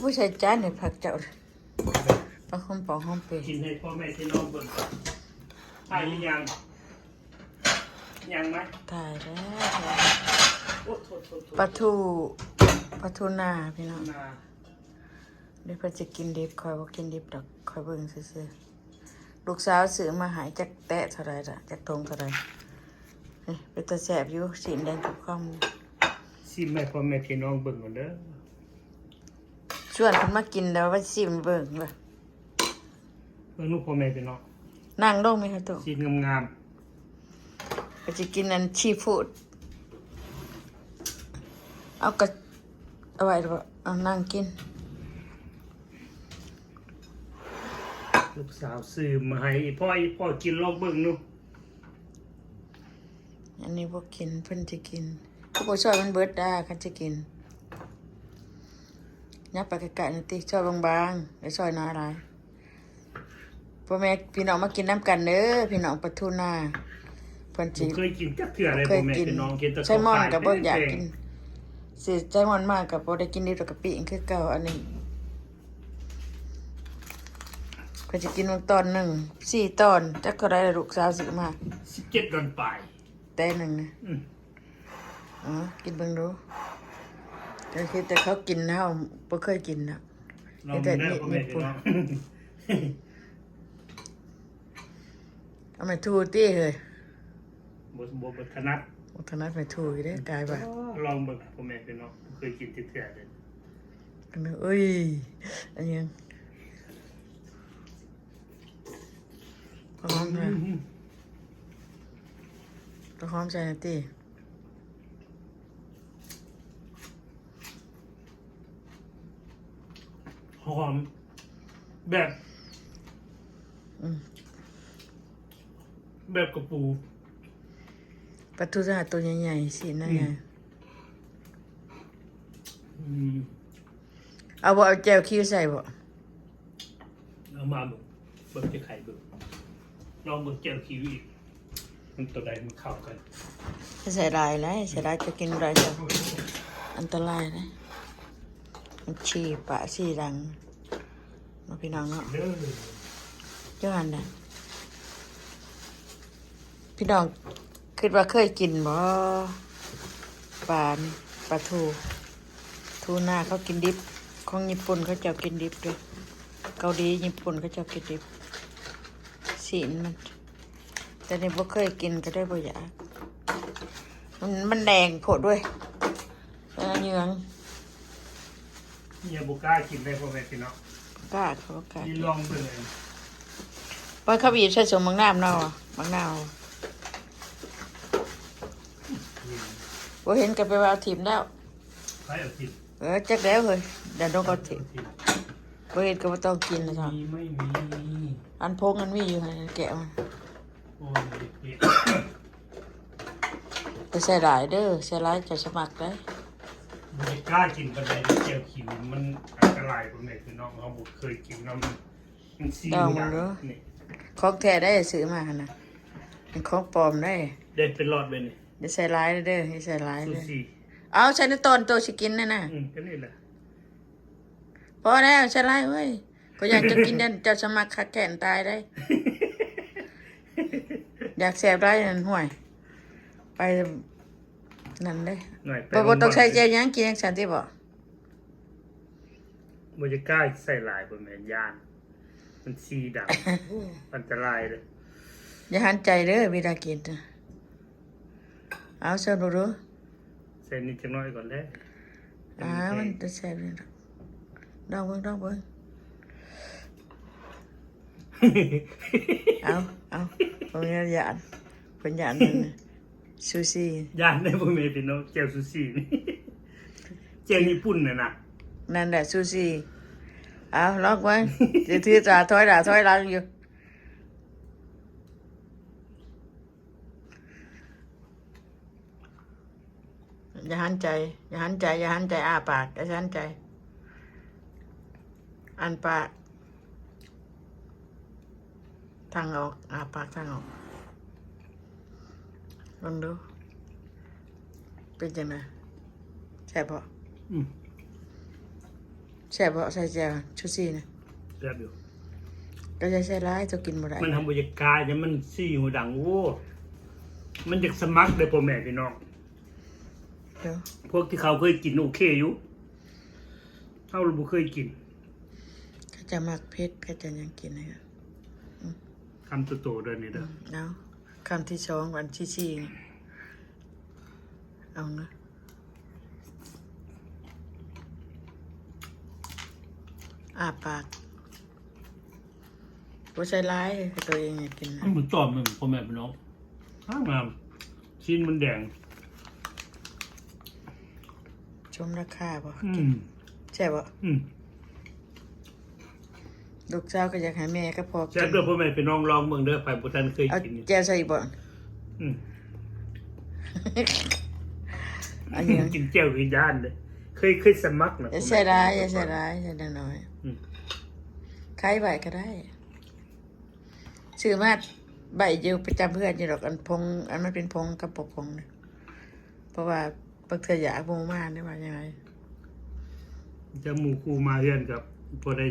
ผู้ชายจานเนี่ยผักเจ้าปลาคอมปองหอมเปรย์กินให้พ่อแม่ที่น้องเบิ่งก่อนทายหรือยัง ยังไหมตายแล้วโอ้โทษโทษโทษปลาทูปลาทูนาพี่น้องนาเดี๋ยวเพิ่นจะกินดิบคอยบ่กินดิบดอกคอยเบิ่งซื่อๆลูกสาวซื้อมาใหายจักแตะเท่าไรล่ะจักทงเท่าไรนี่เป็นตาแสบอยู่สีแดงกับข้อม ซิมให้พ่อแม่พี่น้องเบิ่งก่อนเด้อ ชวนเพิ่นมากินแล้วว่าสิมเบิ่งเลยเบิ่งลูกพ่อแม่พี่น้องนั่งลงไหมคะตัวซีนงามก็จะกินอันชีฟูดเอากระเอาไว้หรือเปล่าเอานั่งกิน ๆลูกสาวซื้อมาให้พ่ออีพ่อกินลองเบิ่งนู่อันนี้พวกกินเพิ่นจะกินเขาบอกช่วยมันเบิดได้คันจะกิน ยับไปไกลๆหน่อยติช่วยบางๆแล้วช่วยน้อยอะไรพ่อแม่พี่น้องมากินน้ำกันเด้อพี่น้องปลาทูนาเพิ่นผจิมเคยกินจักเทื่อเลยเคพ่ยอแม่กินพี่น้องกินแต่ใช่มอนกับบ่บ่อยากกินสิใช่มอนมากกับบ่ได้กินดีกับกะปิคือเก่าอันนี้เพิ่นจะกินวันตอนหนึ่งสี่ตอนจักก็ได้ลูกสาวซื้อมา17ดอนปลายแต่หนึ่งนะอืมอ๋อกินเบิ่งดู แต่คือแต่เขากินนะเราบ่เคยกินนะลองดูได้อพ่อแม่พี่น้องเอามาทูตี้เฮ้ยบ่บ่บ่ถนัดอุทนัดมาทูอยู่ได้กลายว่าลองเบิ่งพ่อแม่พี่น้องเคยกินจักเทื่อเลยอันนี้เอ้ยอันยังพร้อมนะพร้อมใจนะตี้ หอม แบบอืมแบบกระปูปลาทูสหัสตัวใหญ่ๆสินั่นไงอืมเอาบ่เอาแจวคิ้วใส่บ่เอามาเบิ่งเบิ่งจะไข่เบิ่งลองเบิ่งแก้วคิวอีกมันตัวใดมันเข้ากันถ้าใส่ลายแล้วใส่ลายจะกินอะไรจะอันตรายนะ มันฉี่ปะฉี่ดังมาพี่น้องเนาะเด้อเจ้าหันนะพี่น้องคิดว่าเคยกินบ่ปลาปลาทูทูน่าเขากินดิบ ของญี่ปุ่นเขาจะกินดิบด้วยเกาหลีญี่ปุ่นเขาจะกินดิบสีนมัน แต่นี่บ่เคยกินก็ได้บ่อยากมันมันแดงโผดด้วยเออเยือง เนี่ยบุกล้ากินได้พ่อแม่พี่น้องกล้าเขาบ่กล้านี่ลองเบิ่งเลยปล่อยเขาบีบใส่สมบางน้ำเนาะบางน้ำบ่เห็นกันไปว่าเอาถิ่มแล้วใครเอาทิมเออจักแล้วเฮ้ยเดี๋ยวต้องเอาถิ่มบ่เห็นก็บ่ต้องกินนะจ๊ะมีไม่มีอันพงอันมีอยู่ให้แกะมันโอ้ยเด็กไปใส่หลายเด้อใส่หลายจะสมัครได้ ๆบุกล้ากินปันไดแก้วคิวมันอันตรายพ่อแม่พี่น้องเราบุเคยกินแล้วมันมันซีดอย่างนี่ของแท้ได้ซื้อมาหั่นน่ะเป็นของปลอมได้ได้เป็นรอดไปนี่อย่าใส่หลายเด้ออย่าใส่หลายซูเด้อซี่เอาใส่ในตอนตัวสิกินนั่นน่ะอืมก็นี่แหละพอแล้วใส่หลายเว้ยก็อยากจะกินนั่นเจ้าสมัครคักแก่นตายได้ อยากแสบได้นั่นห่วย ไป นั่นเลยหน่อยไปบ่บ่ต้องใส่เจียวหยังกินจังซั่นติบ่บ่จะกล้าใส่หลายพ่อแม่ย่าน มันซีดำอันตรายเลยอย่าหันใจเด้อเวลากินน่ะเอาเสิดูดูใส่นิดจังน้อยก่อนแล้วอ่ามันจะแสบเลยดอกเบิ่งดอกเบิ่งเอาเอาเพิ่นหยานเพิ่นหยานนั่นน่ะ ซูชิย่านได้พ่อแม่พี่น้องแก้วซูซี่นี่แก้วญี่ปุ่นน่ะนะนั่นแหละซูชิเอาลอกไว้จะถือตาถอยหน้าถอยหลังอยู่อย่าหันใจ อย่าหันใจ อย่าหันใจอ้าปากอย่าหันใจ อันปากทางออกอ้าปากทางออก ลองดู เป็นจังไงใช่ปะอืมแซ่บบ่ใส่แจ่วชูซี่นะแซ่บอยู่ก็จะใส่ร้ายจะกินบ่ได้มันทำบรรยากาศเนี่ยมันซี่หูดังโว้มันจากสมัครเลยพ่อแม่พี่น้องเดี๋ยวพวกที่เขาเคยกินโอเคอยู่เท่าเราบ่เคยกินเขาจะมักเผ็ดเขาจะหยังกินนะครับคำโตๆเดินนี่เด้อเอา คำที่สองวันที่สี่นี่เอานะอาปากบ่ใส่ร้ายให้ตัวเองอยากกินนะมันจอมมันพ่อแม่พี่น้องข้างงามชิ้นมันแดง ชมราคาบ่อืมใช่บ่อืม ลูกสาวก็อยากให้แม่ก็พอแซ่บเด้อพ่อแม่พี่น้องลองเบิ่งเด้อไปบ่ทันเคยเอากินนี่แก้วใส่อีกบ่อืมอันนี้กินแจ่วกินย่านเลยเคยเคยสมัครนะอย่าใส่ร้ายอย่าใส่ร้ายใส่น้อยอืมๆใครใบก็ได้ซื้อมาใบเดียวประจำเพื่อนอยู่ดอกอันพง อันมันเป็นพงกับปกพงนะเพราะว่าบางเธออยากโมมากได้ว่ายังไง จะหมู่ครูมาเฮือนกับพอได้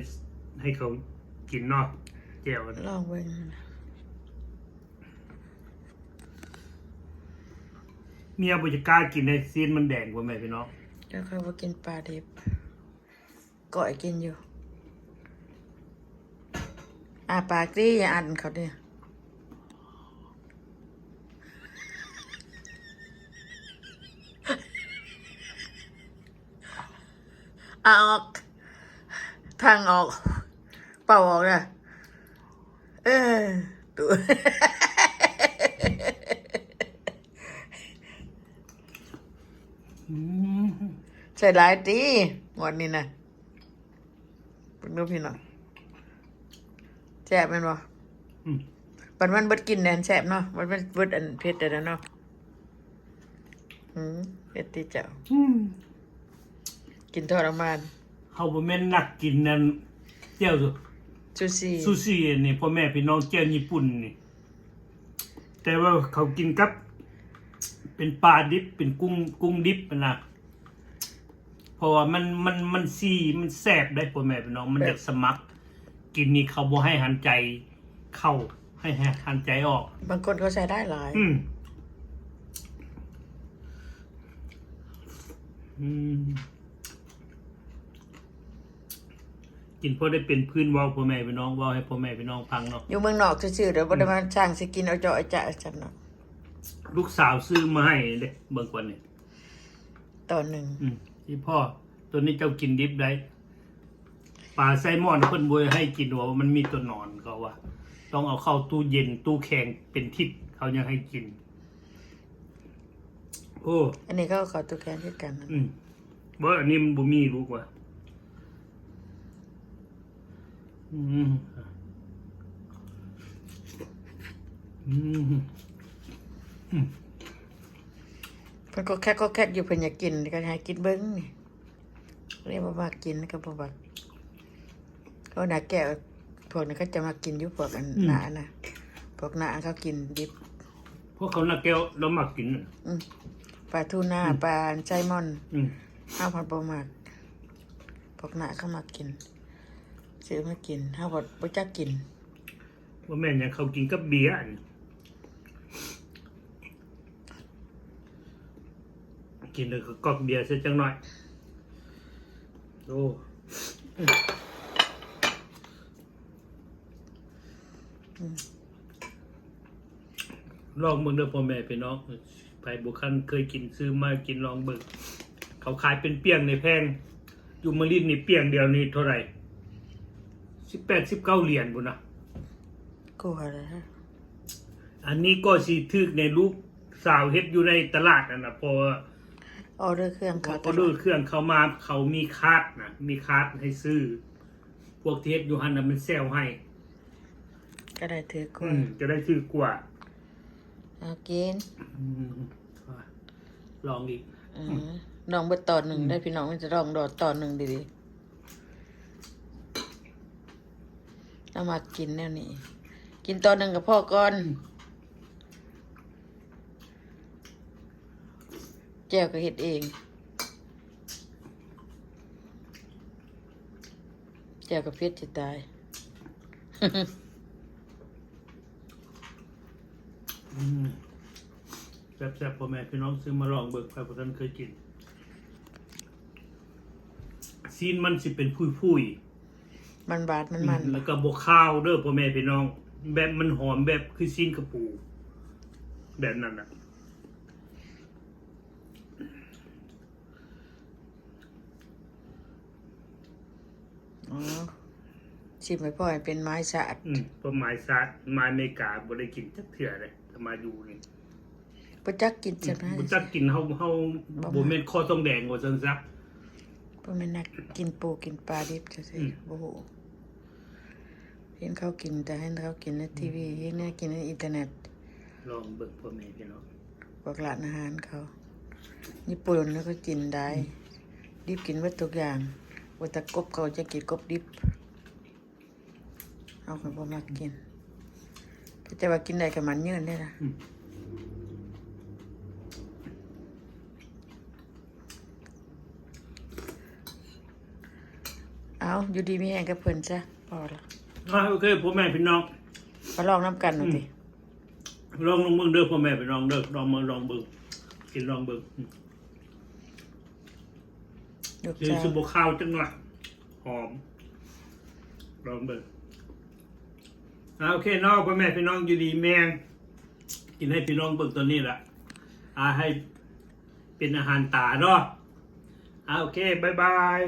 ให้เขากินเนาะแจ่วนะลองเบิ่งนะเมียบ่จะกล้ากินในซีนมันแดงพ่อแม่พี่น้องเดี๋ยวค่อยว่ากินปลาดิบก่อยกินอยู่ อ่าปากดิอย่าอันเขาเนี่ยเอาออก ทางออก เป่าออกนะเออตัวอืมใส่หลายตีงวดนี้นะเป็นรูปพี่น้องแซ่บแม่นบ่อืมปันมันเบิดกินแน่นแซ่บเนาะมันมันเบิดอันเผ็ดแต่ละเนาะอืมเผ็ดติเจ้าอืมกินทอดออกมาเขาบ่แม่นนักกินนั่นแจ่ว ซูซี่ซูชินี่พ่อแม่พี่น้องแจ่วญี่ปุ่นนี่ แต่ว่าเขากินกับ เป็นปลาดิบเป็นกุ้งกุ้งดิบนะเพราะว่ามันมันมันซีมันแซ่บได้พ่อแม่พี่น้องมันอยากสมัคร กินนี่เขาบ่ให้หันใจเข้าให้หันใจออก บางคนเขาใส่ได้หลายอืมอืม กินเพราะได้เป็นพื้นเว้าพ่อแม่พี่น้องเว้าให้พ่อแม่พี่น้องฟังเนาะอยู่เมืองนอกซื่อๆเดี๋ยวบ่ได้มาช่างสิกินเอาเจาะเอาจะเอาจับเนาะลูกสาวซื้อมาให้เด้เบิ่งก่อนนี่ตอนหนึ่งอืมที่พ่อตัวนี้เจ้ากินดิบได้ปลาไซมอนเพิ่นบ่ให้กินว่ามันมีตัวหนอนเขาว่า ต้องเอาเข้าตู้เย็นตู้แข็งเป็นทิศเขายังให้กิน โอ้ อันนี้ก็ขอตัวแทนด้วยกันนะอืมบ่อันนี้มันบ่มีลูกว่ะ อืมอืมเพิ่นก็แค่ก็แค่อยู่เพิ่นอยากกินก็ให้กินเบิ่งนี่เรียกว่ามากินก็บ่บักเขาหน้าแก้วพวกนั้นเขาจะมากินอยู่พวกอันหนาน่ะพวกหนาเขากินดิบพวกเขานักแก้วเรามักกินน่ะอืมปลาทูน่าปลาไซมอนอืมห้าพันประมาณพวกหนาเข้ามากิน ซื้อมากินห้าพันบ่จักกินว่าแม่นหยังเขากินกับเบียร์อันกินแล้วก็กอกเบียร์ซะจังหน่อยโอ้ลองเบิ่งเด้อพ่อแม่พี่น้องไปบุคันเคยกินซื้อมากินลองเบิ่งเขาขายเป็นเปียงในแพงอยู่มาลินนี่เปียงเดียวนี่เท่าไหร่ สิบแปดสิบเก้าเหรียญบุนะกลัวเลยฮะอันนี้ก็สิทึกในลูกสาวเฮ็ดอยู่ในตลาดนั่นนะเพอออเดอร์เครื่องเขาเขาก็ดูเครื่องเขามาเขามีคาดนะมีคาดให้ซื้อ พวกที่เฮ็ดอยู่หันน่ะมันแซวให้ ก็ได้ถือกลัอืวมจะได้ซื้อกว่าเอากินอืมลองอีกอืมลองเบิดตอนหนึ่งได้พี่น้องมันจะลองดอดตอนหนึ่งดีๆ เอามากินแนวนี้ กินตอนหนึ่งกับพ่อก่อนแจ้วก็เฮ็ดเองเจ้ากับเพชรจะตายแซ่บๆพ่อแม่พี่น้องซื้อมาลองเบิกใครพวกท่านเคยกินซีนมันสิเป็นพุยๆ มันบาดมันมันแล้วก็บวข้าวเด้อพ่อแม่พี่น้อง แบบมันหอมแบบคือซีนกระปู แบบนั้นอะอ๋อชิมไปพ่อให้เป็นไม้สะอาดอืมเพราะไม้ซาดไม้อเมริกาบ่ได้กินจักเทื่อเลยถ้ามาอยู่นี่ประจักกินจังนะบ่จักกินเฮาเฮาบ่แม่นคอต้องแดงว่าซั่นซะบ่แม่นนักกินปูกินปลาดิบจังซี่อืมบ่ฮู้ เห็นเขากินแต่เห็นเขากินในทีวีเห็นเขากินในอินเทอร์เน็ตลองเบิ่งพ่อแม่พี่น้องพวกร้านอาหารเขาญี่ปุ่นแล้วก็กินได้ ดิบกินหมดทุกอย่างว่าแต่กบเขาจะกินกบดิบ เอาคนบ่มักกินก็จะว่ากินได้กับมันยืนได้ล่ะอืมเอาอยู่ดีมีแห้งกับเพิ่นซะพอละ อะโอเคพ่อแม่พี่น้องมาลองน้ำกันหน่อยสิลองลองเบิ่งเด้อพ่อแม่พี่น้องเด้อลองมาลองเบิ่งกินลองเบิ่งอืมลูกเดี๋ยวสาวสิบ่ข้าวจังล่ะหอม ลองเบิ่งอ่าโอเคเนาะพ่อแม่พี่น้องอยู่ดีแมงกินให้พี่น้องเบิ่งตัวนี้ล่ะอ่าให้เป็นอาหารตาเนาะอ่าโอเคบายบาย